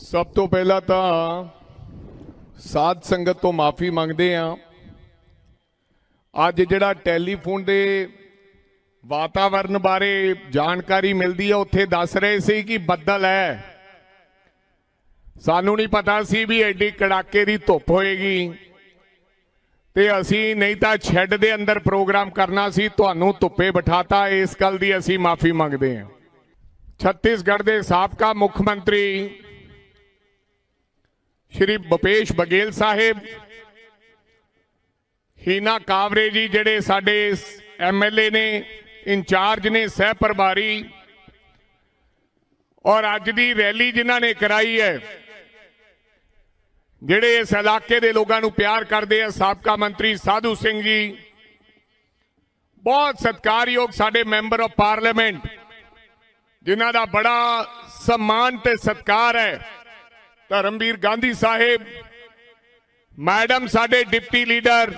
ਸਭ ਤੋਂ ਪਹਿਲਾਂ ਤਾਂ ਸਾਧ ਸੰਗਤ ਤੋਂ ਮਾਫੀ ਮੰਗਦੇ ਆ ਅੱਜ ਜਿਹੜਾ ਟੈਲੀਫੋਨ ਦੇ ਵਾਤਾਵਰਣ ਬਾਰੇ ਜਾਣਕਾਰੀ ਮਿਲਦੀ ਹੈ ਉੱਥੇ ਦੱਸ ਰਹੇ ਸੀ ਕਿ ਬੱਦਲ ਹੈ। ਸਾਨੂੰ ਨਹੀਂ ਪਤਾ ਸੀ ਵੀ ਐਡੀ ਕੜਾਕੇ ਦੀ ਧੁੱਪ ਹੋਏਗੀ। ਤੇ ਅਸੀਂ ਨਹੀਂ ਤਾਂ ਛੱਡ ਦੇ ਅੰਦਰ ਪ੍ਰੋਗਰਾਮ ਕਰਨਾ ਸੀ, ਤੁਹਾਨੂੰ ਧੁੱਪੇ ਬਿਠਾਤਾ, ਇਸ ਗੱਲ ਦੀ ਅਸੀਂ ਮਾਫੀ ਮੰਗਦੇ ਹਾਂ। ਛੱਤੀਸਗੜ੍ਹ ਦੇ ਸਾਬਕਾ ਮੁੱਖ ਮੰਤਰੀ ਸ਼੍ਰੀ ਭੁਪੇਸ਼ ਬਗੇਲ ਸਾਹਿਬ। ਹੀਨਾ ਕਾਵਰੇ ਜੀ ਜਿਹੜੇ ਸਾਡੇ ਐਮਐਲਏ ਨੇ, ਇੰਚਾਰਜ ਨੇ, ਸਹਿ ਪ੍ਰਭਾਰੀ। ਔਰ ਅੱਜ ਦੀ ਰੈਲੀ ਜਿਨ੍ਹਾਂ ਨੇ ਕਰਾਈ ਹੈ, ਜਿਹੜੇ ਇਸ ਇਲਾਕੇ ਦੇ ਲੋਕਾਂ ਨੂੰ ਪਿਆਰ ਕਰਦੇ ਆ, ਸਾਬਕਾ ਮੰਤਰੀ ਸਾਧੂ ਸਿੰਘ ਜੀ। ਬਹੁਤ ਸਤਿਕਾਰਯੋਗ ਸਾਡੇ ਮੈਂਬਰ ਆਫ ਪਾਰਲੀਮੈਂਟ, ਜਿਨ੍ਹਾਂ ਦਾ ਬੜਾ ਸਨਮਾਨ ਤੇ ਸਤਿਕਾਰ ਹੈ। ਧਰਮਵੀਰ ਗਾਂਧੀ ਸਾਹਿਬ, ਮੈਡਮ ਸਾਡੇ ਡਿਪਟੀ ਲੀਡਰ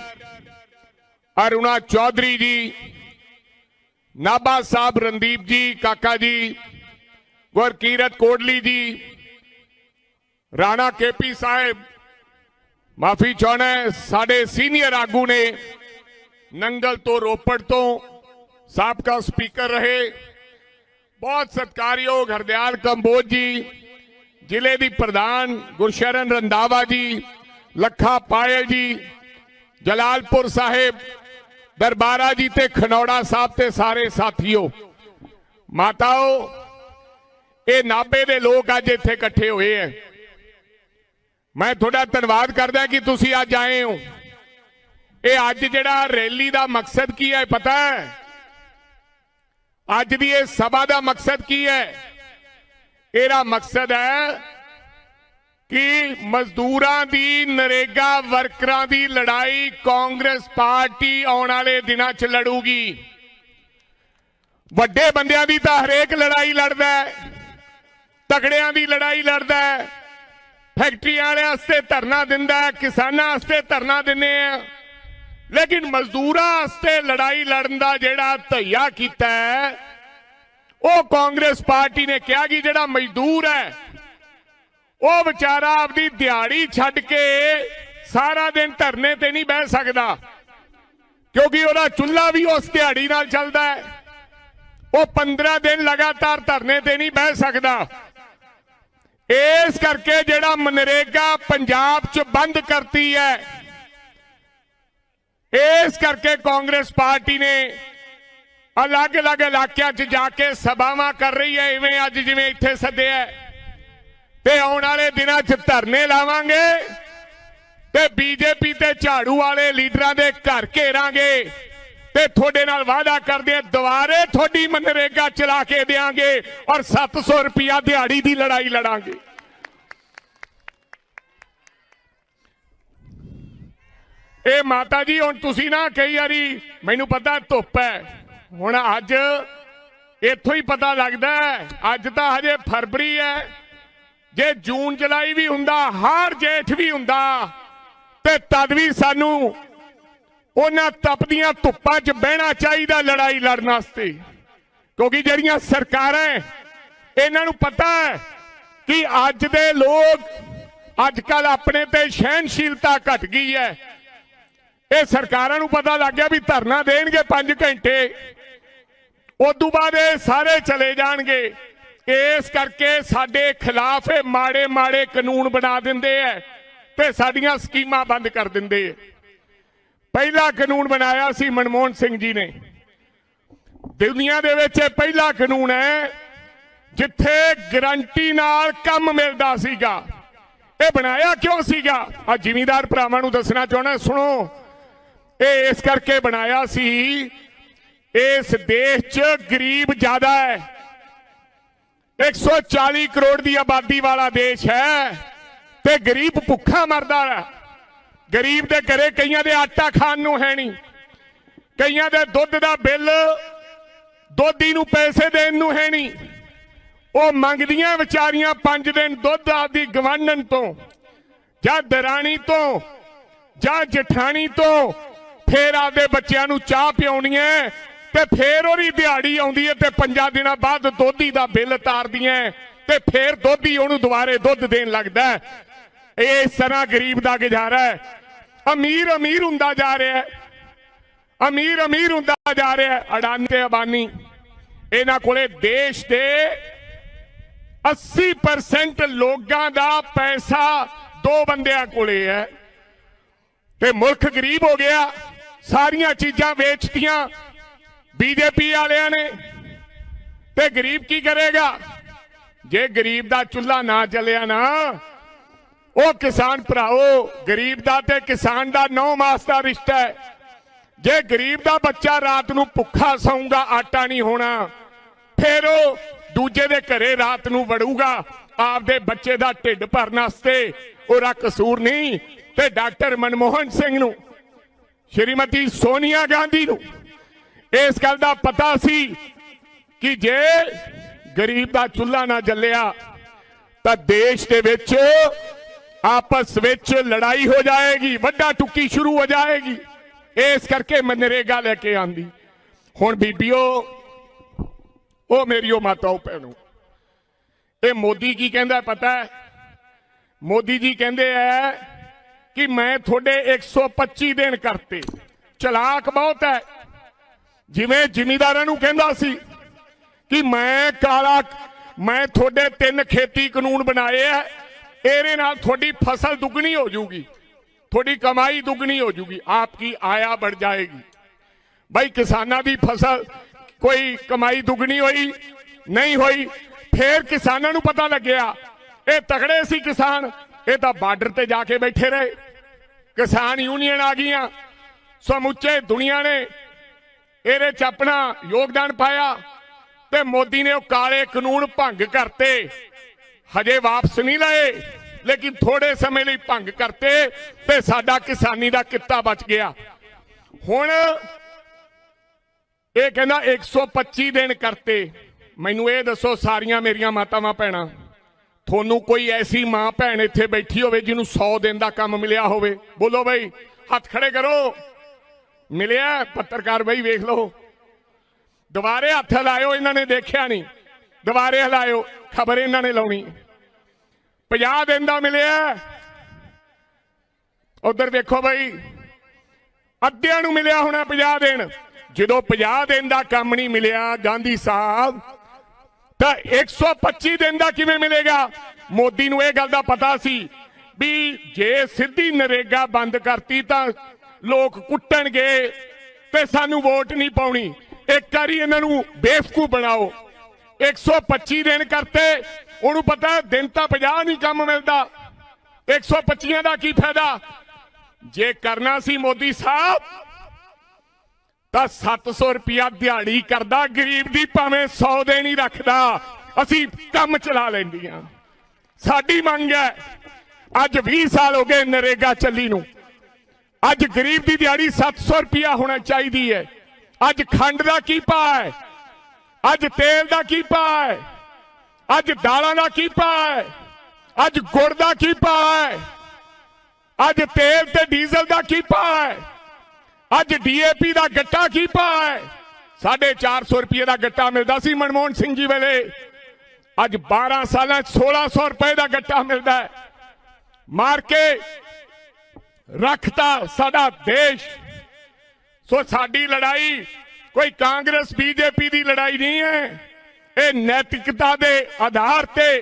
ਅਰੁਣਾ ਚੌਧਰੀ ਜੀ ਨਾਬਾ ਸਾਹਿਬ ਰਣਦੀਪ ਜੀ, ਕਾਕਾ ਜੀ, ਗੁਰਕੀਰਤ ਕੋਡਲੀ ਜੀ, ਰਾਣਾ ਕੇਪੀ ਸਾਹਿਬ, ਮਾਫੀ ਚਾਹਣਾ ਸਾਡੇ ਸੀਨੀਅਰ ਆਗੂ ਨੇ ਨੰਗਲ ਤੋਂ ਰੋਪੜ ਤੋਂ ਸਾਬਕਾ ਸਪੀਕਰ ਰਹੇ। ਬਹੁਤ ਸਤਿਕਾਰਯੋਗ ਹਰਦਿਆਲ ਕੰਬੋਜ ਜੀ ਜ਼ਿਲ੍ਹੇ ਦੀ ਪ੍ਰਧਾਨ ਗੁਰਸ਼ਰਨ ਰੰਦਾਵਾ ਜੀ, ਲੱਖਾ ਪਾਇਲ ਜੀ, ਜਲਾਲਪੁਰ ਸਾਹਿਬ, ਦਰਬਾਰਾ ਜੀ ਤੇ ਖਨੌੜਾ ਸਾਹਿਬ ਤੇ ਸਾਰੇ ਸਾਥੀਓ, ਮਾਤਾਓ, ਇਹ ਨਾਬੇ ਦੇ ਲੋਕ ਅੱਜ ਇੱਥੇ ਇਕੱਠੇ ਹੋਏ ਐ। ਮੈਂ ਤੁਹਾਡਾ ਧੰਨਵਾਦ ਕਰਦਾ ਕਿ ਤੁਸੀਂ ਅੱਜ ਆਏ ਹੋ। ਇਹ ਅੱਜ ਜਿਹੜਾ ਰੈਲੀ ਦਾ ਮਕਸਦ ਕੀ ਹੈ ਪਤਾ ਹੈ ਅੱਜ ਦੀ ਇਹ ਸਭਾ ਦਾ ਮਕਸਦ ਕੀ ਹੈ ਇਹਦਾ ਮਕਸਦ ਹੈ ਕਿ ਮਜ਼ਦੂਰਾਂ ਦੀ, ਨਰੇਗਾ ਵਰਕਰਾਂ ਦੀ ਲੜਾਈ ਕਾਂਗਰਸ ਪਾਰਟੀ ਆਉਣ ਵਾਲੇ ਦਿਨਾਂ 'ਚ ਲੜੂਗੀ। ਵੱਡੇ ਬੰਦਿਆਂ ਦੀ ਤਾਂ ਹਰੇਕ ਲੜਾਈ ਲੜਦਾ ਹੈ ਤਗੜਿਆਂ ਦੀ ਲੜਾਈ ਲੜਦਾ ਹੈ ਫੈਕਟਰੀਆਂ ਵਾਲਿਆਂ ਵਾਸਤੇ ਧਰਨਾ ਦਿੰਦਾ ਹੈ, ਕਿਸਾਨਾਂ ਵਾਸਤੇ ਧਰਨਾ ਦਿੰਦੇ ਆ। ਲੇਕਿਨ ਮਜ਼ਦੂਰਾਂ ਵਾਸਤੇ ਲੜਾਈ ਲੜਨ ਦਾ ਜਿਹੜਾ ਧਈਆ ਕੀਤਾ ਹੈ ਉਹ ਕਾਂਗਰਸ ਪਾਰਟੀ ਨੇ ਕਿਹਾ ਕਿ ਜਿਹੜਾ ਮਜ਼ਦੂਰ ਹੈ, ਉਹ ਵਿਚਾਰਾ ਆਪਦੀ ਦਿਹਾੜੀ ਛੱਡ ਕੇ ਸਾਰਾ ਦਿਨ ਧਰਨੇ ਤੇ ਨਹੀਂ ਬਹਿ ਸਕਦਾ, ਕਿਉਂਕਿ ਉਹਦਾ ਚੁੱਲ੍ਹਾ ਵੀ ਉਸ ਦਿਹਾੜੀ ਨਾਲ ਚੱਲਦਾ ਹੈ। ਉਹ 15 ਦਿਨ ਲਗਾਤਾਰ ਧਰਨੇ ਤੇ ਨਹੀਂ ਬਹਿ ਸਕਦਾ। ਇਸ ਕਰਕੇ ਜਿਹੜਾ ਮਨਰੇਗਾ ਪੰਜਾਬ 'ਚ ਬੰਦ ਕਰਤੀ ਹੈ, ਇਸ ਕਰਕੇ ਕਾਂਗਰਸ ਪਾਰਟੀ ਨੇ ਅਲੱਗ-ਅਲੱਗ ਇਲਾਕਿਆਂ 'ਚ ਜਾ ਕੇ ਸਭਾਵਾਂ ਕਰ ਰਹੀ ਹੈ, ਇਵੇਂ ਅੱਜ ਜਿਵੇਂ ਇੱਥੇ ਸੱਦਿਆ ਤੇ ਆਉਣ ਵਾਲੇ ਦਿਨਾਂ 'ਚ ਧਰਨੇ ਲਾਵਾਂਗੇ ਤੇ ਬੀਜੇਪੀ ਤੇ ਝਾੜੂ ਵਾਲੇ ਲੀਡਰਾਂ ਦੇ ਘਰ ਘੇਰਾਂਗੇ ਤੇ ਤੁਹਾਡੇ ਨਾਲ ਵਾਅਦਾ ਕਰਦੇ ਆ ਦੁਬਾਰੇ ਤੁਹਾਡੀ ਮਨਰੇਗਾ ਚਲਾ ਕੇ ਦੇਾਂਗੇ ਔਰ 700 ਰੁਪਿਆ ਦਿਹਾੜੀ ਦੀ ਲੜਾਈ ਲੜਾਂਗੇ। ਇਹ ਮਾਤਾ ਜੀ, ਹੁਣ ਤੁਸੀਂ ਨਾ ਕਈ ਵਾਰੀ, ਮੈਨੂੰ ਪਤਾ ਧੁੱਪ ਹੈ ਹੁਣ ਅੱਜ ਇੱਥੋਂ ਹੀ ਪਤਾ ਲੱਗਦਾ ਅੱਜ ਤਾਂ ਹਜੇ ਫਰਵਰੀ ਹੈ। ਜੇ ਜੂਨ, ਜੁਲਾਈ ਵੀ ਹੁੰਦਾ, ਹਰ ਜੇਠ ਵੀ ਹੁੰਦਾ, ਤੇ ਤਦ ਵੀ ਸਾਨੂੰ ਉਹਨਾਂ ਤਪਦੀਆਂ ਧੁੱਪਾਂ 'ਚ ਬਹਿਣਾ ਚਾਹੀਦਾ ਲੜਾਈ ਲੜਨ ਵਾਸਤੇ। ਕਿਉਂਕਿ ਜਿਹੜੀਆਂ ਸਰਕਾਰਾਂ ਇਹਨਾਂ ਨੂੰ ਪਤਾ ਹੈ ਕਿ ਅੱਜ ਦੇ ਲੋਕ ਅੱਜ ਕੱਲ ਆਪਣੇ ਤੇ ਸਹਿਨਸ਼ੀਲਤਾ ਘਟ ਗਈ ਹੈ। ਇਹ ਸਰਕਾਰਾਂ ਨੂੰ ਪਤਾ ਲੱਗ ਗਿਆ ਵੀ ਧਰਨਾ ਦੇਣਗੇ 5 ਘੰਟੇ। ਉਦੋਂ ਬਾਅਦ ਇਹ ਸਾਰੇ ਚਲੇ ਜਾਣਗੇ। ਇਸ ਕਰਕੇ ਸਾਡੇ ਖਿਲਾਫ ਇਹ ਮਾੜੇ ਮਾੜੇ ਕਾਨੂੰਨ ਬਣਾ ਦਿੰਦੇ ਐ ਤੇ ਸਾਡੀਆਂ ਸਕੀਮਾਂ ਬੰਦ ਕਰ ਦਿੰਦੇ ਐ। ਪਹਿਲਾ ਕਾਨੂੰਨ ਬਣਾਇਆ ਸੀ ਮਨਮੋਹਨ ਸਿੰਘ ਜੀ ਨੇ। ਦੁਨੀਆ ਦੇ ਵਿੱਚ ਇਹ ਪਹਿਲਾ ਕਾਨੂੰਨ ਹੈ ਜਿੱਥੇ ਗਰੰਟੀ ਨਾਲ ਕੰਮ ਮਿਲਦਾ ਸੀਗਾ। ਇਹ ਬਣਾਇਆ ਕਿਉਂ ਸੀਗਾ? ਆ ਜ਼ਿਮੀਂਦਾਰ ਭਰਾਵਾਂ ਨੂੰ ਦੱਸਣਾ ਚਾਹਣਾ ਸੁਣੋ। ਇਹ ਇਸ ਕਰਕੇ ਬਣਾਇਆ ਸੀ ਇਸ ਦੇਸ਼ 'ਚ ਗਰੀਬ ਜ਼ਿਆਦਾ ਹੈ। 140 ਕਰੋੜ ਦੀ ਆਬਾਦੀ ਵਾਲਾ ਦੇਸ਼ ਹੈ ਤੇ ਗਰੀਬ ਭੁੱਖਾ ਮਰਦਾ ਹੈ। ਗਰੀਬ ਦੇ ਘਰੇ ਕਈਆਂ ਦੇ ਆਟਾ ਖਾਣ ਨੂੰ ਹੈ ਨਹੀਂ। ਕਈਆਂ ਦੇ ਦੁੱਧ ਦਾ ਬਿੱਲ ਦੋਧੀ ਨੂੰ ਪੈਸੇ ਦੇਣ ਨੂੰ ਹੈ ਨਹੀਂ। ਉਹ ਮੰਗਦੀਆਂ ਵਿਚਾਰੀਆਂ 5 ਦਿਨ ਦੁੱਧ ਆਪਦੀ ਗਵਾਂਢਣ ਤੋਂ, ਜਾਂ ਦਰਾਣੀ ਤੋਂ, ਜਾਂ ਜਠਾਣੀ ਤੋਂ, ਫੇਰ ਆਪਦੇ ਬੱਚਿਆਂ ਨੂੰ ਚਾਹ ਪਿਉਣੀ ਹੈ ਤੇ ਫੇਰ ਉਹਦੀ ਦਿਹਾੜੀ ਆਉਂਦੀ ਹੈ ਤੇ ਪੰਜਾਂ ਦਿਨਾਂ ਬਾਅਦ ਦੋਧੀ ਦਾ ਬਿੱਲ ਤਾਰਦੀਆਂ ਤੇ ਫੇਰ ਦੋਧੀ ਉਹਨੂੰ ਦੁਬਾਰੇ ਦੁੱਧ ਦੇਣ ਲੱਗਦਾ ਇਹ ਇਸ ਤਰ੍ਹਾਂ ਗਰੀਬ ਦਾ ਗੁਜ਼ਾਰਾ ਹੈ। ਅਮੀਰ ਅਮੀਰ ਹੁੰਦਾ ਜਾ ਰਿਹਾ ਹੈ। ਅਮੀਰ ਅਮੀਰ ਹੁੰਦਾ ਜਾ ਰਿਹਾ ਹੈ। ਅਡਾਨੀ ਤੇ ਅਬਾਨੀ, ਇਹਨਾਂ ਕੋਲੇ ਦੇਸ਼ ਦੇ 80% ਲੋਕਾਂ ਦਾ ਪੈਸਾ ਦੋ ਬੰਦਿਆਂ ਕੋਲੇ ਹੈ। ਤੇ ਮੁਲਕ ਗਰੀਬ ਹੋ ਗਿਆ, ਸਾਰੀਆਂ ਚੀਜ਼ਾਂ ਵੇਚਤੀਆਂ ਬੀਜੇਪੀ ਵਾਲਿਆਂ ਨੇ। ਤੇ ਗਰੀਬ ਕੀ ਕਰੇਗਾ? ਜੇ ਗਰੀਬ ਦਾ ਚੁੱਲ੍ਹਾ ਨਾ ਚੱਲਿਆ ਨਾ, ਉਹ ਕਿਸਾਨ ਭਰਾਓ, ਗਰੀਬ ਦਾ ਤੇ ਕਿਸਾਨ ਦਾ 9 ਮਾਸ ਦਾ ਰਿਸ਼ਤਾ ਹੈ। ਜੇ ਗਰੀਬ ਦਾ ਬੱਚਾ ਰਾਤ ਨੂੰ ਭੁੱਖਾ ਸੌਂਗਾ ਆਟਾ ਨਹੀਂ ਹੋਣਾ, ਫਿਰ ਉਹ ਦੂਜੇ ਦੇ ਘਰੇ ਰਾਤ ਨੂੰ ਵੜੂਗਾ, ਆਪਦੇ ਬੱਚੇ ਦਾ ਢਿੱਡ ਭਰਨ ਵਾਸਤੇ। ਉਹਦਾ ਕਸੂਰ ਨਹੀਂ ਤੇ ਡਾਕਟਰ ਮਨਮੋਹਨ ਸਿੰਘ ਨੂੰ, ਸ਼੍ਰੀਮਤੀ ਸੋਨੀਆ ਗਾਂਧੀ ਨੂੰ। ਇਸ ਗੱਲ ਦਾ ਪਤਾ ਸੀ ਕਿ ਜੇ ਗਰੀਬ ਦਾ ਚੁੱਲ੍ਹਾ ਨਾ ਜਲਿਆ, ਤਾਂ ਦੇਸ਼ ਦੇ ਵਿੱਚ ਆਪਸ ਵਿੱਚ ਲੜਾਈ ਹੋ ਜਾਏਗੀ, ਵੱਡਾ ਟੁੱਕੀ ਸ਼ੁਰੂ ਹੋ ਜਾਏਗੀ। ਇਸ ਕਰਕੇ ਮਨਰੇਗਾ ਲੈ ਕੇ ਆਂਦੀ। ਹੁਣ ਬੀਬੀਓ, ਉਹ ਮੇਰੀਓ ਮਾਤਾਓ ਭੈਣੋ। ਇਹ ਮੋਦੀ ਕੀ ਕਹਿੰਦਾ ਪਤਾ ਹੈ? ਮੋਦੀ ਜੀ ਕਹਿੰਦੇ ਐ ਕਿ ਮੈਂ ਤੁਹਾਡੇ 125 ਦਿਨ ਕਰਤੇ। ਚਲਾਕ ਬਹੁਤ ਹੈ। ਜਿਵੇਂ ਜ਼ਿਮੀਦਾਰਾਂ ਨੂੰ ਕਹਿੰਦਾ ਸੀ ਕਿ ਮੈਂ ਕਾਲਾ, ਮੈਂ ਤੁਹਾਡੇ ਤਿੰਨ ਖੇਤੀ ਕਾਨੂੰਨ ਬਣਾਏ ਆ, ਇਹਦੇ ਨਾਲ ਤੁਹਾਡੀ ਫਸਲ ਦੁੱਗਣੀ ਹੋ ਜਾਊਗੀ, ਤੁਹਾਡੀ ਕਮਾਈ ਦੁੱਗਣੀ ਹੋ ਜਾਊਗੀ ਆਪਕੀ ਆਇਆ बढ़ ਜਾਏਗੀ। ਭਾਈ ਕਿਸਾਨਾਂ ਦੀ ਫਸਲ ਕੋਈ ਕਮਾਈ ਦੁੱਗਣੀ ਹੋਈ, ਨਹੀਂ ਹੋਈ, ਫੇਰ ਕਿਸਾਨਾਂ ਨੂੰ ਪਤਾ ਲੱਗਿਆ, ਇਹ ਤਗੜੇ ਸੀ ਕਿਸਾਨ, ਇਹ ਤਾਂ ਬਾਰਡਰ ਤੇ ਜਾ ਕੇ ਬੈਠੇ ਰਹੇ। ਕਿਸਾਨ ਯੂਨੀਅਨ ਆ ਗਈਆਂ, ਸਮੁੱਚੇ ਦੁਨੀਆ ਨੇ ਇਹਦੇ ਚ ਆਪਣਾ ਯੋਗਦਾਨ ਪਾਇਆ ਤੇ ਮੋਦੀ ਨੇ ਉਹ ਕਾਲੇ ਕਾਨੂੰਨ ਭੰਗ ਕਰਤੇ। ਹਜੇ ਵਾਪਸ ਨਹੀਂ ਲਏ, ਲੇਕਿਨ ਥੋੜੇ ਸਮੇਂ ਲਈ ਭੰਗ ਕਰਤੇ ਤੇ ਸਾਡਾ ਕਿਸਾਨੀ ਦਾ ਕਿੱਤਾ ਬਚ ਗਿਆ। ਹੁਣ ਇਹ ਕਹਿੰਦਾ 125 ਦਿਨ ਕਰਤੇ। ਮੈਨੂੰ ਇਹ ਦੱਸੋ ਸਾਰੀਆਂ ਮੇਰੀਆਂ ਮਾਤਾਵਾਂ ਭੈਣਾਂ, ਤੁਹਾਨੂੰ ਕੋਈ ਐਸੀ ਮਾਂ ਭੈਣ ਇੱਥੇ ਬੈਠੀ ਹੋਵੇ ਜਿਹਨੂੰ 100 ਦਿਨ ਦਾ ਕੰਮ ਮਿਲਿਆ ਹੋਵੇ? ਬੋਲੋ ਬਈ, ਹੱਥ ਖੜੇ ਕਰੋ। ਮਿਲਿਆ, ਪੱਤਰਕਾਰ ਬਈ ਵੇਖ ਲਓ। ਦੁਬਾਰੇ ਹੱਥ ਲਾਇਓ ਇਹਨਾਂ ਨੇ ਦੇਖਿਆ ਨਹੀਂ। ਦੁਬਾਰੇ ਹਲਾਇਓ, ਖਬਰ ਇਹਨਾਂ ਨੇ ਲਾਉਣੀ। 50 ਦਿਨ ਦਾ ਮਿਲਿਆ। ਉਧਰ ਦੇਖੋ ਬਈ, ਅੱਧਿਆਂ ਨੂੰ ਮਿਲਿਆ ਹੋਣਾ 50 ਦਿਨ। ਜਦੋਂ 50 ਦਿਨ ਦਾ ਕੰਮ ਨਹੀਂ ਮਿਲਿਆ ਗਾਂਧੀ ਸਾਹਿਬ, ਤਾਂ 125 ਦਿਨ ਦਾ ਕਿਵੇਂ ਮਿਲੇਗਾ? ਮੋਦੀ ਨੂੰ ਇਹ ਗੱਲ ਦਾ ਪਤਾ ਸੀ ਵੀ ਜੇ ਸਿੱਧੀ ਨਰੇਗਾ ਬੰਦ ਕਰਤੀ ਤਾਂ ਲੋਕ ਕੁੱਟਣਗੇ ਤੇ ਸਾਨੂੰ ਵੋਟ ਨਹੀਂ ਪਾਉਣੀ। ਇੱਕ ਵਾਰੀ ਇਹਨਾਂ ਨੂੰ ਬੇਵਕੂਫ ਬਣਾਓ। 125 ਦਿਨ ਕਰਤੇ, ਉਹਨੂੰ ਪਤਾ ਦਿਨ ਤਾਂ 50 ਨਹੀਂ ਕੰਮ ਮਿਲਦਾ। 125 ਦਾ ਕੀ ਫਾਇਦਾ? ਜੇ ਕਰਨਾ ਸੀ ਮੋਦੀ ਸਾਹਿਬ, ਤਾਂ 700 ਰੁਪਿਆ ਦਿਹਾੜੀ ਕਰਦਾ, ਗਰੀਬ ਦੀ ਭਾਵੇਂ 100 ਦਿਨ ਹੀ ਰੱਖਦਾ। ਅਸੀਂ ਕੰਮ ਚਲਾ ਲੈਂਦੀਆਂ। ਸਾਡੀ ਮੰਗ ਹੈ, ਅੱਜ 20 ਸਾਲ ਹੋ ਗਏ ਨਰੇਗਾ ਚੱਲੀ ਨੂੰ। ਅੱਜ ਗਰੀਬ ਦੀ ਦਿਹਾੜੀ 700 ਰੁਪਿਆ ਹੋਣਾ ਚਾਹੀਦੀ ਹੈ। ਅੱਜ ਖੰਡ ਦਾ ਕੀ ਭਾਅ ਹੈ? ਅੱਜ ਤੇਲ ਦਾ ਕੀ ਭਾਅ ਹੈ? ਅੱਜ ਦਾਲਾਂ ਦਾ ਕੀ ਭਾਅ ਹੈ? ਅੱਜ ਗੁੜ ਦਾ ਕੀ ਭਾਅ ਹੈ? ਅੱਜ ਤੇਲ ਤੇ ਡੀਜ਼ਲ ਦਾ ਕੀ ਭਾਅ ਹੈ? ਅੱਜ ਡੀਏਪੀ ਦਾ ਗੱਟਾ ਕੀ ਭਾਅ ਹੈ? 450 ਰੁਪਏ ਦਾ ਗੱਟਾ ਮਿਲਦਾ ਸੀ ਮਨਮੋਹਨ ਸਿੰਘ ਜੀ ਵੇਲੇ। ਅੱਜ 12 ਸਾਲਾਂ 'ਚ 1600 ਰੁਪਏ ਦਾ ਗੱਟਾ ਮਿਲਦਾ ਹੈ। ਮਾਰ ਕੇ ਰੱਖਤਾ ਸਾਡਾ ਦੇਸ਼। ਸੋ ਸਾਡੀ ਲੜਾਈ ਕੋਈ ਕਾਂਗਰਸ, ਬੀਜੇਪੀ ਦੀ ਲੜਾਈ ਨਹੀਂ ਹੈ। ਇਹ ਨੈਤਿਕਤਾ ਦੇ ਆਧਾਰ ਤੇ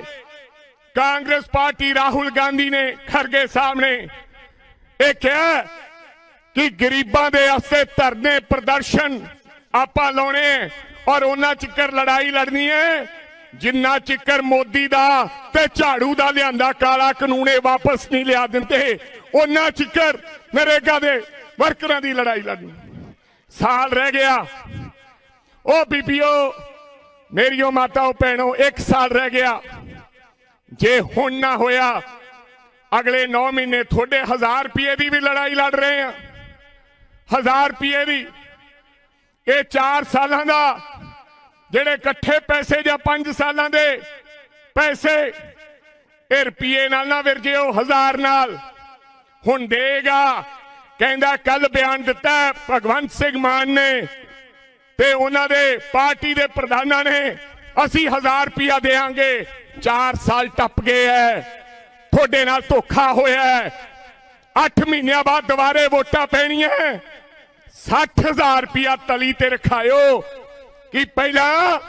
ਕਾਂਗਰਸ ਪਾਰਟੀ ਰਾਹੁਲ ਗਾਂਧੀ ਨੇ ਖਰਗੇ ਸਾਹਮਣੇ ਇਹ ਕਿਹਾ ਕਿ ਗਰੀਬਾਂ ਦੇ ਵਾਸਤੇ ਧਰਨੇ ਪ੍ਰਦਰਸ਼ਨ ਆਪਾਂ ਲਾਉਣੇ ਹੈ ਔਰ ਉਹਨਾਂ ਚਿੱਕਰ ਲੜਾਈ ਲੜਨੀ ਹੈ। ਜਿੰਨਾ ਚਿੱਕਰ ਮੋਦੀ ਦਾ ਤੇ ਝਾੜੂ ਦਾ ਲਿਆਂਦਾ ਕਾਲਾ ਕਾਨੂੰਨ ਇਹ ਵਾਪਸ ਨਹੀਂ ਲਿਆ ਦਿੰਦੇ। ਉਹਨਾਂ ਚਿੱਕਰ ਨਰੇਗਾ ਦੇ ਵਰਕਰਾਂ ਦੀ ਲੜਾਈ ਲੜੀ ਸਾਲ ਰਹਿ ਗਿਆ। ਉਹ ਬੀਬੀਓ, ਮੇਰੀਓ ਮਾਤਾਓ ਭੈਣੋ, ਇੱਕ ਸਾਲ ਰਹਿ ਗਿਆ। ਜੇ ਹੁਣ ਨਾ ਹੋਇਆ, ਅਗਲੇ 9 ਮਹੀਨੇ ਤੁਹਾਡੇ 1000 ਰੁਪਏ ਦੀ ਵੀ ਲੜਾਈ ਲੜ ਰਹੇ ਆ। 1000 ਰੁਪਏ ਦੀ। ਇਹ 4 ਸਾਲਾਂ ਦਾ, ਜਿਹੜੇ ਇਕੱਠੇ ਪੈਸੇ ਜਾਂ 5 ਸਾਲਾਂ ਦੇ ਪੈਸੇ, ਇਹ ਰੁਪਏ ਨਾਲ ਨਾ ਵਿਰਜੇ ਉਹ 1000 ਨਾਲ। ਹੁਣ ਦੇਗਾ। ਕਹਿੰਦਾ ਕੱਲ ਬਿਆਨ ਦਿੱਤਾ ਭਗਵੰਤ ਸਿੰਘ ਮਾਨ ਨੇ ਤੇ ਉਹਨਾਂ ਦੇ ਪਾਰਟੀ ਦੇ ਪ੍ਰਧਾਨਾਂ ਨੇ। ਅਸੀਂ 1000 ਰੁਪਇਆ ਦੇਾਂਗੇ 4 ਸਾਲ ਟੱਪ ਗਏ ਐ। ਤੁਹਾਡੇ ਨਾਲ ਧੋਖਾ ਹੋਇਆ ਹੈ 8 ਮਹੀਨਿਆਂ ਬਾਅਦ ਦੁਬਾਰੇ ਵੋਟਾਂ ਪੈਣੀਆਂ 60000 ਰੁਪਇਆ ਤਲੀ ਤੇ ਰਖਾਇਓ। ਕਿ ਪਹਿਲਾਂ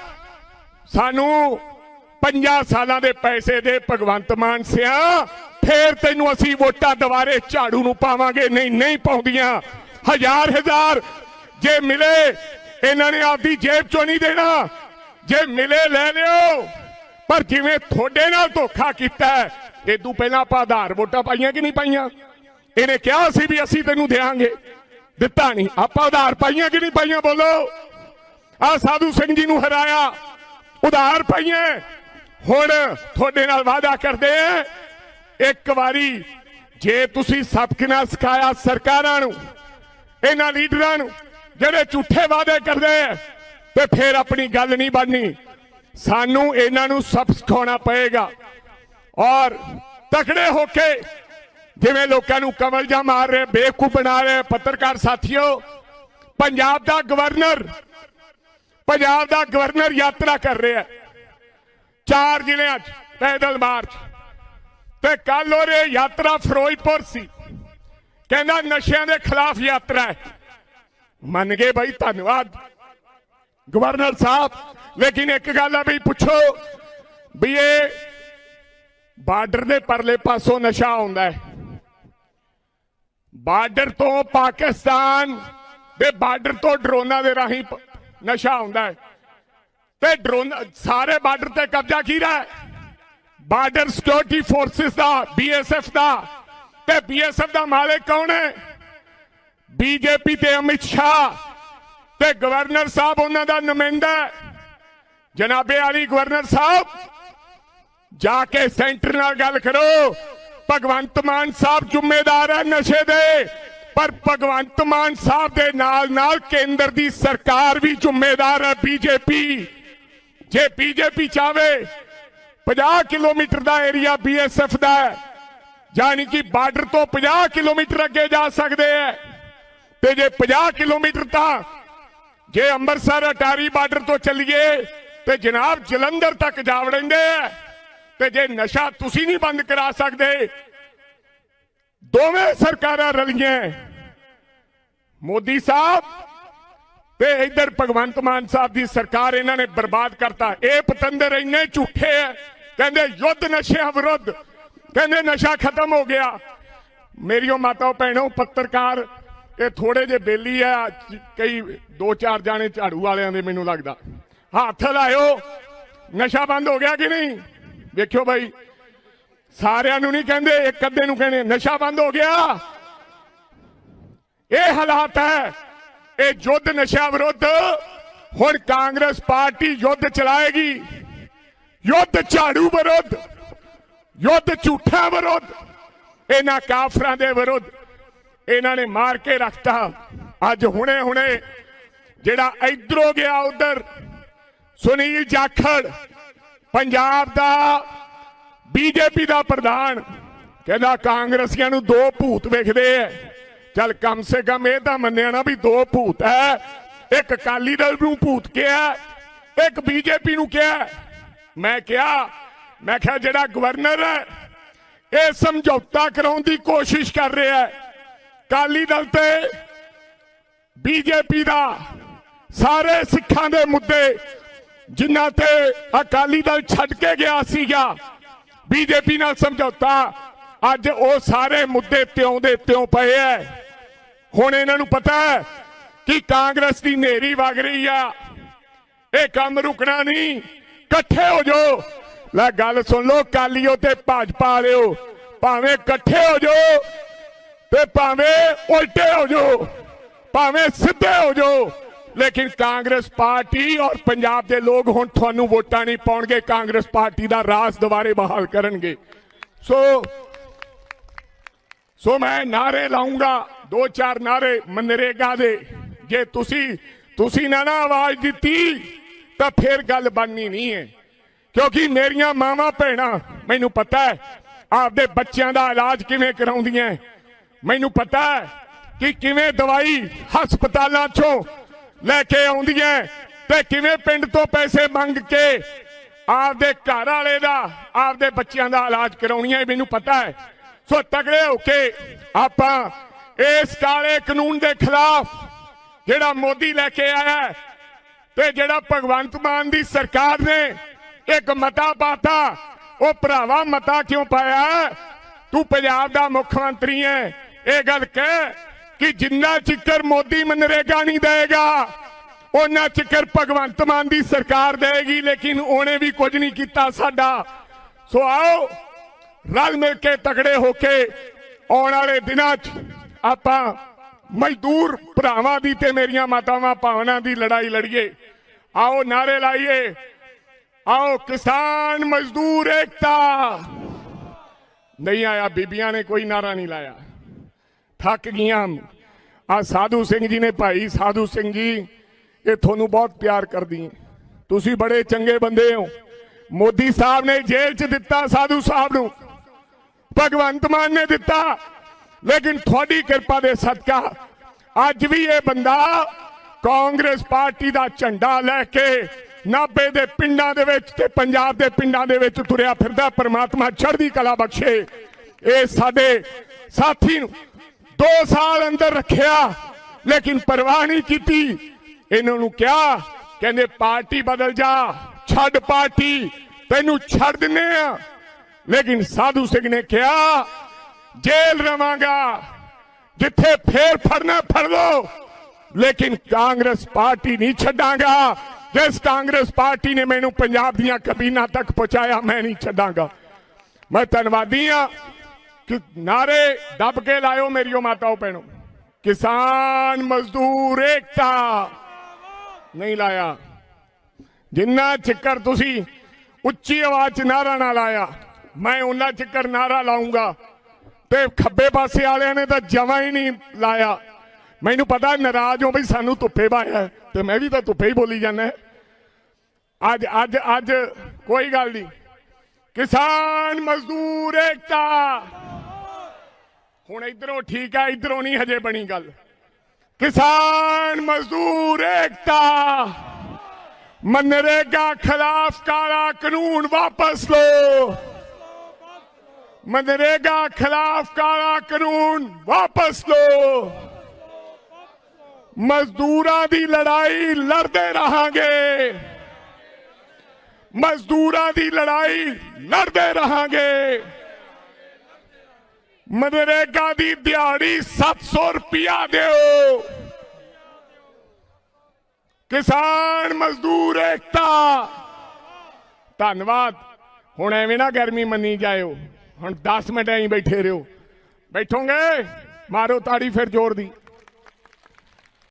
ਸਾਨੂੰ 50 ਸਾਲਾਂ ਦੇ ਪੈਸੇ ਦੇ ਭਗਵੰਤ ਮਾਨ ਸਿਆ ਫੇਰ ਤੈਨੂੰ ਅਸੀਂ ਵੋਟਾਂ ਦੁਬਾਰੇ ਝਾੜੂ ਨੂੰ ਪਾਵਾਂਗੇ। ਨਹੀਂ ਨਹੀਂ ਪਾਉਂਦੀਆਂ। ਹਜ਼ਾਰ ਹਜ਼ਾਰ ਜੇ ਮਿਲੇ, ਇਹਨਾਂ ਨੇ ਆਪਦੀ ਜੇਬ ਚੋਂ ਨਹੀਂ ਦੇਣਾ। ਜੇ ਮਿਲੇ, ਲੈ ਲਿਓ। ਪਰ ਜਿਵੇਂ ਤੁਹਾਡੇ ਨਾਲ ਧੋਖਾ ਕੀਤਾ ਇਦੋਂ ਪਹਿਲਾਂ ਆਪਾਂ ਆਧਾਰ ਵੋਟਾਂ ਪਾਈਆਂ ਕਿ ਨਹੀਂ ਪਾਈਆਂ? ਇਹਨੇ ਕਿਹਾ ਸੀ ਵੀ ਅਸੀਂ ਤੈਨੂੰ ਦੇਾਂਗੇ ਦਿੱਤਾ ਨਹੀਂ। ਆਪਾਂ ਆਧਾਰ ਪਾਈਆਂ ਕਿ ਨਹੀਂ ਪਾਈਆਂ? ਬੋਲੋ। ਆ ਸਾਧੂ ਸਿੰਘ ਜੀ ਨੂੰ ਹਰਾਇਆ। ਉਧਾਰ ਪਾਈਆਂ। ਹੁਣ ਤੁਹਾਡੇ ਨਾਲ ਵਾਅਦਾ ਕਰਦੇ ਆ ਇੱਕ ਵਾਰੀ ਜੇ ਤੁਸੀਂ ਸਬਕ ਨਾਲ ਸਿਖਾਇਆ ਸਰਕਾਰਾਂ ਨੂੰ, ਇਹਨਾਂ ਲੀਡਰਾਂ ਨੂੰ, ਜਿਹੜੇ ਝੂਠੇ ਵਾਅਦੇ ਕਰਦੇ ਆ, ਤੇ ਫਿਰ ਆਪਣੀ ਗੱਲ ਨਹੀਂ ਬਣਨੀ। ਸਾਨੂੰ ਇਹਨਾਂ ਨੂੰ ਸਬਕ ਸਿਖਾਉਣਾ ਪਏਗਾ। ਔਰ ਤਕੜੇ ਹੋ ਕੇ ਜਿਵੇਂ ਲੋਕਾਂ ਨੂੰ ਕਮਲ ਜਾ ਮਾਰ ਰਹੇ, ਬੇਵਕੂਫ ਬਣਾ ਰਹੇ ਪੱਤਰਕਾਰ ਸਾਥੀਓ, ਪੰਜਾਬ ਦਾ ਗਵਰਨਰ, ਪੰਜਾਬ ਦਾ ਗਵਰਨਰ ਯਾਤਰਾ ਕਰ ਰਿਹਾ। ਚਾਰ ਜ਼ਿਲ੍ਹਿਆਂ 'ਚ ਪੈਦਲ ਮਾਰਚ। ਤੇ ਕੱਲ ਉਹਰੇ ਯਾਤਰਾ ਫਿਰੋਜ਼ਪੁਰ ਸੀ। ਕਹਿੰਦਾ ਨਸ਼ਿਆਂ ਦੇ ਖਿਲਾਫ ਯਾਤਰਾ ਹੈ। ਮੰਨ ਗਏ ਬਈ, ਧੰਨਵਾਦ। ਗਵਰਨਰ ਸਾਹਿਬ, ਲੇਕਿਨ ਇੱਕ ਗੱਲ ਆ ਵੀ ਪੁੱਛੋ ਵੀ ਇਹ ਬਾਰਡਰ ਦੇ ਪਰਲੇ ਪਾਸੋਂ ਨਸ਼ਾ ਆਉਂਦਾ ਹੈ। ਬਾਰਡਰ ਤੋਂ ਪਾਕਿਸਤਾਨ ਦੇ ਬਾਰਡਰ ਤੋਂ ਡਰੋਨਾਂ ਦੇ ਰਾਹੀਂ ਨਸ਼ਾ ਆਉਂਦਾ ਹੈ। ਤੇ ਡਰੋਨ, ਸਾਰੇ ਬਾਰਡਰ ਤੇ ਕਬਜ਼ਾ ਕੀਦਾ ਹੈ? ਬਾਰਡਰ ਸਿਕਿਉਰਿਟੀ ਫੋਰਸਿਸ ਦਾ ਬੀਐਸਐਫ ਦਾ। ਤੇ ਬੀਐਸਐਫ ਦਾ ਮਾਲਕ ਕੌਣ ਹੈ? ਬੀਜੇਪੀ ਤੇ ਅਮਿਤ ਸ਼ਾਹ। ਤੇ ਗਵਰਨਰ ਸਾਹਿਬ ਉਹਨਾਂ ਦਾ ਨੁਮਾਇੰਦਾ ਜਨਾਬੇ ਆਲੀ ਗਵਰਨਰ ਸਾਹਿਬ, ਜਾ ਕੇ ਸੈਂਟਰ ਨਾਲ ਗੱਲ ਕਰੋ। ਭਗਵੰਤ ਮਾਨ ਸਾਹਿਬ ਜ਼ਿੰਮੇਦਾਰ ਹੈ ਨਸ਼ੇ ਦੇ। ਪਰ ਭਗਵੰਤ ਮਾਨ ਸਾਹਿਬ ਦੇ ਨਾਲ ਨਾਲ ਕੇਂਦਰ ਦੀ ਸਰਕਾਰ ਵੀ ਜ਼ਿੰਮੇਦਾਰ ਹੈ ਬੀਜੇਪੀ ਜੇ ਬੀਜੇਪੀ ਚਾਵੇ 50 ਕਿਲੋਮੀਟਰ ਦਾ ਏਰੀਆ ਬੀਐਸਐਫ ਦਾ ਹੈ। ਯਾਨੀ ਕਿ ਬਾਰਡਰ ਤੋਂ 50 ਕਿਲੋਮੀਟਰ ਅੱਗੇ ਜਾ ਸਕਦੇ ਹੈ। ਤੇ ਜੇ 50 ਕਿਲੋਮੀਟਰ ਤਾਂ ਜੇ ਅੰਮ੍ਰਿਤਸਰ, ਅਟਾਰੀ ਬਾਰਡਰ ਤੋਂ ਚੱਲੀਏ, ਤੇ ਜਨਾਬ ਜਲੰਧਰ ਤੱਕ ਜਾ ਵੜਦੇ ਆ ਤੇ ਜੇ ਨਸ਼ਾ ਤੁਸੀਂ ਨਹੀਂ ਬੰਦ ਕਰਾ ਸਕਦੇ, ਦੋਵੇਂ ਸਰਕਾਰਾਂ ਰਲੀਆਂ ਮੋਦੀ ਸਾਹਿਬ ਤੇ ਇੱਧਰ ਭਗਵੰਤ ਮਾਨ ਸਾਹਿਬ ਦੀ ਸਰਕਾਰ ਇਹਨਾਂ ਨੇ ਬਰਬਾਦ ਕਰਤਾ। ਇਹ ਪਤੰਦਰ ਇੰਨੇ ਝੂਠੇ ਐ। ਕਹਿੰਦੇ ਯੁੱਧ ਨਸ਼ਿਆਂ ਵਿਰੁੱਧ। ਕਹਿੰਦੇ ਨਸ਼ਾ ਖਤਮ ਹੋ ਗਿਆ। ਮੇਰੀਓ ਮਾਤਾਓ ਭੈਣੋ, ਪੱਤਰਕਾਰ, ਇਹ ਥੋੜੇ ਜਿਹੇ ਬੇਲੀ ਆ ਕਈ ਦੋ ਚਾਰ ਜਾਣੇ ਝਾੜੂ ਵਾਲਿਆਂ ਦੇ ਮੈਨੂੰ ਲੱਗਦਾ। ਹੱਥ ਲਾਇਓ। ਨਸ਼ਾ ਬੰਦ ਹੋ ਗਿਆ ਕਿ ਨਹੀਂ? ਵੇਖਿਓ ਬਾਈ। ਸਾਰਿਆਂ ਨੂੰ ਨਹੀਂ ਕਹਿੰਦੇ, ਇੱਕ ਅੱਧੇ ਨੂੰ ਕਹਿੰਦੇ, ਨਸ਼ਾ ਬੰਦ ਹੋ ਗਿਆ। ਇਹ ਹਾਲਾਤ ਹੈ ਇਹ ਯੁੱਧ ਨਸ਼ਾ ਵਿਰੁੱਧ ਹੁਣ ਕਾਂਗਰਸ ਪਾਰਟੀ ਯੁੱਧ ਚਲਾਏਗੀ। ਯੁੱਧ ਝਾੜੂ ਵਿਰੁੱਧ, ਯੁੱਧ ਝੂਠਾ ਵਿਰੁੱਧ, ਇਹਨਾਂ ਕਾਫਰਾਂ ਦੇ ਵਿਰੁੱਧ ਇਹਨਾਂ ਨੇ ਮਾਰ ਕੇ ਰੱਖਤਾ। ਅੱਜ ਹੁਣੇ ਹੁਣੇ ਜਿਹੜਾ ਇਧਰੋਂ ਗਿਆ ਉਧਰ, ਸੁਨੀਲ ਜਾਖੜ, ਪੰਜਾਬ ਦਾ ਬੀਜੇਪੀ ਦਾ ਪ੍ਰਧਾਨ, ਕਹਿੰਦਾ ਕਾਂਗਰਸੀਆਂ ਨੂੰ ਦੋ ਭੂਤ ਵੇਖਦੇ ਐ। ਚੱਲ ਕਮ ਸੇ ਕਮ ਇਹ ਤਾਂ ਮੰਨਿਆ ਨਾ ਵੀ ਦੋ ਭੂਤ ਹੈ ਇੱਕ ਅਕਾਲੀ ਦਲ ਨੂੰ ਭੂਤ ਕਿਹਾ, ਇੱਕ ਬੀਜੇਪੀ ਨੂੰ ਕਿਹਾ। ਮੈਂ ਕਿਹਾ ਮੈਂ ਕਿਹਾ ਜਿਹੜਾ ਗਵਰਨਰ ਹੈ ਇਹ ਸਮਝੌਤਾ ਕਰਾਉਣ ਦੀ ਕੋਸ਼ਿਸ਼ ਕਰ ਰਿਹਾ ਹੈ ਅਕਾਲੀ ਦਲ ਤੇ ਬੀਜੇਪੀ ਦਾ ਸਾਰੇ ਸਿੱਖਾਂ ਦੇ ਮੁੱਦੇ, ਜਿਨ੍ਹਾਂ ਤੇ ਅਕਾਲੀ ਦਲ ਛੱਡ ਕੇ ਗਿਆ ਸੀਗਾ, ਬੀਜੇਪੀ ਨਾਲ ਸਮਝੌਤਾ, ਅੱਜ ਉਹ ਸਾਰੇ ਮੁੱਦੇ ਤਿਉਂ ਦੇ ਤਿਉਂ ਪਏ ਐ। ਹੁਣ ਇਹਨਾਂ ਨੂੰ ਪਤਾ ਹੈ ਕਿ ਕਾਂਗਰਸ ਦੀ ਨੇਰੀ ਵਗ ਰਹੀ ਆ। ਇਹ ਕੰਮ ਰੁਕਣਾ ਨਹੀਂ। ਇਕੱਠੇ ਹੋ ਜਾਓ। ਲੈ ਗੱਲ ਸੁਣ ਲਓ ਕਾਲੀਓ ਤੇ ਭਾਜਪਾ ਵਾਲਿਓ। ਭਾਵੇਂ ਇਕੱਠੇ ਹੋ ਜਾਓ ਤੇ ਭਾਵੇਂ ਉਲਟੇ ਹੋ ਜਾਓ, ਭਾਵੇਂ ਸਿੱਧੇ ਹੋ ਜਾਓ, ਲੇਕਿਨ ਕਾਂਗਰਸ ਪਾਰਟੀ ਔਰ ਪੰਜਾਬ ਦੇ ਲੋਕ ਹੁਣ ਤੁਹਾਨੂੰ ਵੋਟਾਂ ਨਹੀਂ ਪਾਉਣਗੇ, ਕਾਂਗਰਸ ਪਾਰਟੀ ਦਾ ਰਾਜ ਦੁਬਾਰੇ ਬਹਾਲ ਕਰਨਗੇ। ਸੋ ਸੋ ਮੈਂ ਨਾਰੇ ਲਾਉਂਗਾ ਦੋ ਚਾਰ ਨਾਰੇ ਮਨਰੇਗਾ ਦੇ। ਜੇ ਤੁਸੀਂ ਤੁਸੀਂ ਨਾ ਨਾ ਆਵਾਜ਼ ਦਿੱਤੀ, ਤਾਂ ਫਿਰ ਗੱਲ ਬਣਨੀ ਨਹੀਂ ਹੈ। ਕਿਉਂਕਿ ਮੇਰੀਆਂ ਮਾਵਾਂ ਭੈਣਾਂ, ਮੈਨੂੰ ਪਤਾ ਹੈ, ਆਪਦੇ ਬੱਚਿਆਂ ਦਾ ਇਲਾਜ ਕਿਵੇਂ ਕਰਾਉਂਦੀਆਂ ਮੈਨੂੰ ਪਤਾ ਹੈ ਕਿ ਕਿਵੇਂ ਦਵਾਈ ਹਸਪਤਾਲਾਂ ਚੋਂ ਲੈ ਕੇ ਆਉਂਦੀਆਂ ਤੇ ਕਿਵੇਂ ਪਿੰਡ ਤੋਂ ਪੈਸੇ ਮੰਗ ਕੇ ਆਪਦੇ ਘਰ ਵਾਲੇ ਦਾ, ਆਪਦੇ ਬੱਚਿਆਂ ਦਾ ਇਲਾਜ ਕਰਾਉਣੀਆਂ ਮੈਨੂੰ ਪਤਾ ਹੈ। ਸੋ ਤਗੜੇ ਹੋ ਕੇ ਆਪਾਂ ਇਸ ਕਾਲੇ ਕਾਨੂੰਨ ਦੇ ਖਿਲਾਫ ਜਿਹੜਾ ਮੋਦੀ ਲੈ ਕੇ ਆਇਆ ਤੇ ਜਿਹੜਾ ਭਗਵੰਤ ਮਾਨ ਦੀ ਸਰਕਾਰ ਨੇ ਇੱਕ ਮਤਾ ਪਾਤਾ, ਉਹ ਭਰਾਵਾ ਮਤਾ ਕਿਉਂ ਪਾਇਆ? ਤੂੰ ਪੰਜਾਬ ਦਾ ਮੁੱਖ ਮੰਤਰੀ ਹੈ ਇਹ ਗੱਲ ਕਹਿ ਕਿ ਜਿੰਨਾ ਚਿੱਕਰ ਮੋਦੀ ਮਨਰੇਗਾ ਨਹੀਂ ਦੇਗਾ ਉਹਨਾਂ ਚਿੱਕਰ ਭਗਵੰਤ ਮਾਨ ਦੀ ਸਰਕਾਰ ਦੇਗੀ ਲੇਕਿਨ ਉਹਨੇ ਵੀ ਕੁਝ ਨਹੀਂ ਕੀਤਾ ਸਾਡਾ। ਸੋ ਆਓ, ਰਲ ਮਿਲ ਕੇ ਤਕੜੇ ਹੋ ਕੇ ਆਉਣ ਵਾਲੇ ਦਿਨਾਂ 'ਚ ਆਪਾਂ ਮਜ਼ਦੂਰ ਭਰਾਵਾਂ ਦੀ ਤੇ ਮੇਰੀਆਂ ਮਾਤਾਵਾਂ ਭਾਵਨਾ ਦੀ ਲੜਾਈ ਲੜੀਏ। ਆਓ ਨਾਰੇ ਲਾਈਏ। ਆਓ ਕਿਸਾਨ ਮਜ਼ਦੂਰ ਏਕਤਾ। ਨਹੀਂ ਆਇਆ, ਬੀਬੀਆਂ ਨੇ ਕੋਈ ਨਾਰਾ ਨਹੀਂ ਲਾਇਆ। ਥੱਕ ਗਈਆਂ ਆ ਸਾਧੂ ਸਿੰਘ ਜੀ ਨੇ ਭਾਈ, ਸਾਧੂ ਸਿੰਘ ਜੀ, ਇਹ ਤੁਹਾਨੂੰ ਬਹੁਤ ਪਿਆਰ ਕਰਦੀ ਤੁਸੀਂ ਬੜੇ ਚੰਗੇ ਬੰਦੇ ਹੋ। ਮੋਦੀ ਸਾਹਿਬ ਨੇ ਜੇਲ੍ਹ 'ਚ ਦਿੱਤਾ ਸਾਧੂ ਸਾਹਿਬ ਨੂੰ। ਭਗਵੰਤ ਮਾਨ ਨੇ ਦਿੱਤਾ। ਲੇਕਿਨ ਤੁਹਾਡੀ ਕਿਰਪਾ ਦੇ ਸਦਕਾ ਅੱਜ ਵੀ ਇਹ ਬੰਦਾ ਕਾਂਗਰਸ ਪਾਰਟੀ ਦਾ ਝੰਡਾ ਲੈ ਕੇ ਨਾਭੇ ਦੇ ਪਿੰਡਾਂ ਦੇ ਵਿੱਚ ਤੇ ਪੰਜਾਬ ਦੇ ਪਿੰਡਾਂ ਦੇ ਵਿੱਚ ਤੁਰਿਆ ਫਿਰਦਾ ਪਰਮਾਤਮਾ ਚੜ੍ਹਦੀ ਕਲਾ ਬਖਸ਼ੇ। ਇਹ ਸਾਡੇ ਸਾਥੀ ਨੂੰ 2 ਸਾਲ ਅੰਦਰ ਰੱਖਿਆ, ਲੇਕਿਨ ਪਰਵਾਹ ਨਹੀਂ ਕੀਤੀ। ਇਹਨਾਂ ਨੂੰ ਕਿਹਾ, ਕਹਿੰਦੇ ਪਾਰਟੀ ਬਦਲ ਜਾ, ਛੱਡ ਪਾਰਟੀ, ਤੈਨੂੰ ਛੱਡ ਦਿੰਨੇ ਆ ਲੇਕਿਨ ਸਾਧੂ ਸਿੰਘ ਨੇ ਕਿਹਾ ਜੇਲ੍ਹ ਰਵਾਂਗਾ, ਜਿੱਥੇ ਫੇਰ ਫੜਨਾ ਫੜ ਲੋ ਲੇਕਿਨ ਕਾਂਗਰਸ ਪਾਰਟੀ ਨਹੀਂ ਛੱਡਾਂਗਾ। ਜਿਸ ਕਾਂਗਰਸ ਪਾਰਟੀ ਨੇ ਮੈਨੂੰ ਪੰਜਾਬ ਦੀਆਂ ਕਬੀਨਾ ਤੱਕ ਪਹੁੰਚਾਇਆ, ਮੈਂ ਨਹੀਂ ਛੱਡਾਂਗਾ। ਮੈਂ ਧੰਨਵਾਦੀ ਆ ਕਿ ਨਾਰੇ ਦੱਬ ਕੇ ਲਾਇਓ ਮੇਰੀਓ ਮਾਤਾਓ ਭੈਣੋ। ਕਿਸਾਨ ਮਜ਼ਦੂਰ ਏਕਤਾ ਨਹੀਂ ਲਾਇਆ। ਜਿੰਨਾ ਚਿੱਕਰ ਤੁਸੀਂ ਉੱਚੀ ਆਵਾਜ਼ 'ਚ ਨਾਰਾ ਨਾ ਲਾਇਆ, ਮੈਂ ਉਹਨਾਂ ਚਿੱਕਰ ਨਾਰਾ ਲਾਉਂਗਾ ਤੇ ਖੱਬੇ ਪਾਸੇ ਵਾਲਿਆਂ ਨੇ ਤਾਂ ਜਮਾ ਹੀ ਨਹੀਂ ਲਾਇਆ। ਮੈਨੂੰ ਪਤਾ ਨਾਰਾਜ਼ ਹੋ ਬਈ ਸਾਨੂੰ ਧੁੱਪੇ ਬਾਇਆ ਤੇ ਮੈਂ ਵੀ ਤਾਂ ਧੁੱਪੇ ਹੀ ਬੋਲੀ ਜਾਂਦਾ ਅੱਜ ਅੱਜ ਅੱਜ ਕੋਈ ਗੱਲ ਨਹੀਂ। ਕਿਸਾਨ ਮਜ਼ਦੂਰ ਏਕਤਾ। ਹੁਣ ਇਧਰੋਂ ਠੀਕ ਹੈ, ਇਧਰੋਂ ਨਹੀਂ ਹਜੇ ਬਣੀ ਗੱਲ। ਕਿਸਾਨ ਮਜ਼ਦੂਰ ਏਕਤਾ। ਮਨਰੇਗਾ ਖਿਲਾਫ ਕਾਲਾ ਕਾਨੂੰਨ ਵਾਪਸ ਲੋ ਮਨਰੇਗਾ ਖਿਲਾਫ ਕਾਲਾ ਕਾਨੂੰਨ ਵਾਪਸ ਲੋ ਮਜ਼ਦੂਰਾਂ ਦੀ ਲੜਾਈ ਲੜਦੇ ਰਹਾਂਗੇ ਮਜ਼ਦੂਰਾਂ ਦੀ ਲੜਾਈ ਲੜਦੇ ਰਹਾਂਗੇ ਮਨਰੇਗਾ ਦੀ ਦਿਹਾੜੀ 700 ਰੁਪਿਆ ਦਿਓ ਕਿਸਾਨ ਮਜ਼ਦੂਰ ਏਕਤਾ ਧੰਨਵਾਦ ਹੁਣ ਐਵੇਂ ਨਾ ਗਰਮੀ ਮੰਨੀ ਜਾਇਓ ਹੁਣ 10 ਮਿੰਟ ਐਂ ਬੈਠੇ ਰਹੋ। ਬੈਠੋਗੇ? ਮਾਰੋ ਤਾੜੀ ਫਿਰ ਜ਼ੋਰ ਦੀ।